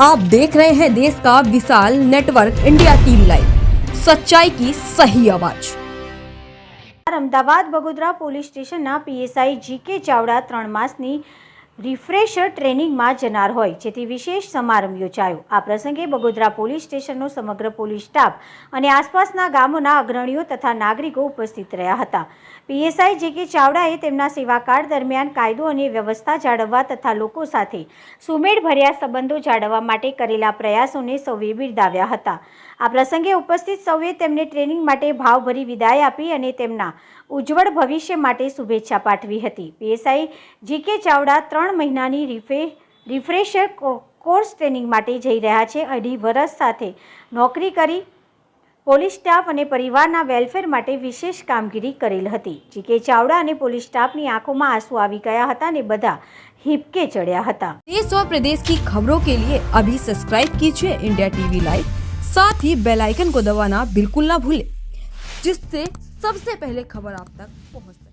आप देख रहे हैं देश का विशाल नेटवर्क इंडिया टीवी लाइव सच्चाई की सही आवाज અમદાવાદ બગોદરા પોલીસ સ્ટેશનના પીએસઆઈ જીકે ચાવડા ત્રણ માસની રિફ્રેશર ટ્રેનિંગમાં જનાર હોય. જેથી વિશેષ સમારંભ યોજાયો. આ પ્રસંગે બગોદરા પોલીસ સ્ટેશનનો સમગ્ર પોલીસ સ્ટાફ અને આસપાસના ગામોના અગ્રણીઓ તથા નાગરિકો ઉપસ્થિત રહ્યા હતા. પીએસઆઈ જેકે ચાવડાએ તેમના સેવાકાળ દરમિયાન કાયદો અને વ્યવસ્થા જાળવવા તથા લોકો સાથે સુમેળભર્યા સંબંધો જાળવવા માટે કરેલા પ્રયાસોને સૌએ બિરદાવ્યા હતા. આ પ્રસંગે ઉપસ્થિત સૌએ તેમને ટ્રેનિંગ માટે ભાવભરી વિદાય આપી અને તેમના ઉજ્જવળ ભવિષ્ય માટે શુભેચ્છા પાઠવી હતી. પીએસઆઈ જીકે ચાવડા ત્રણ મહિનાની રિફે રિફ્રેશર કો- કોર્સ ટ્રેનિંગ માટે જઈ રહ્યા છે અઢી વર્ષ સાથે નોકરી કરી પોલીસ સ્ટાફ અને પરિવારના વેલફેર માટે વિશેષ કામગીરી કરેલ હતી જીકે ચાવડા અને પોલીસ સ્ટાફની આંખોમાં આંસુ આવી ગયા હતા અને બધા હિપકે ચડ્યા હતા देश और प्रदेश की खबरों के लिए अभी सब्सक्राइब कीजिए इंडिया टीवी लाइव साथ ही बेल आइकन को दबाना बिल्कुल ना भूलें जिससे सबसे पहले खबर आप तक पहुंच सके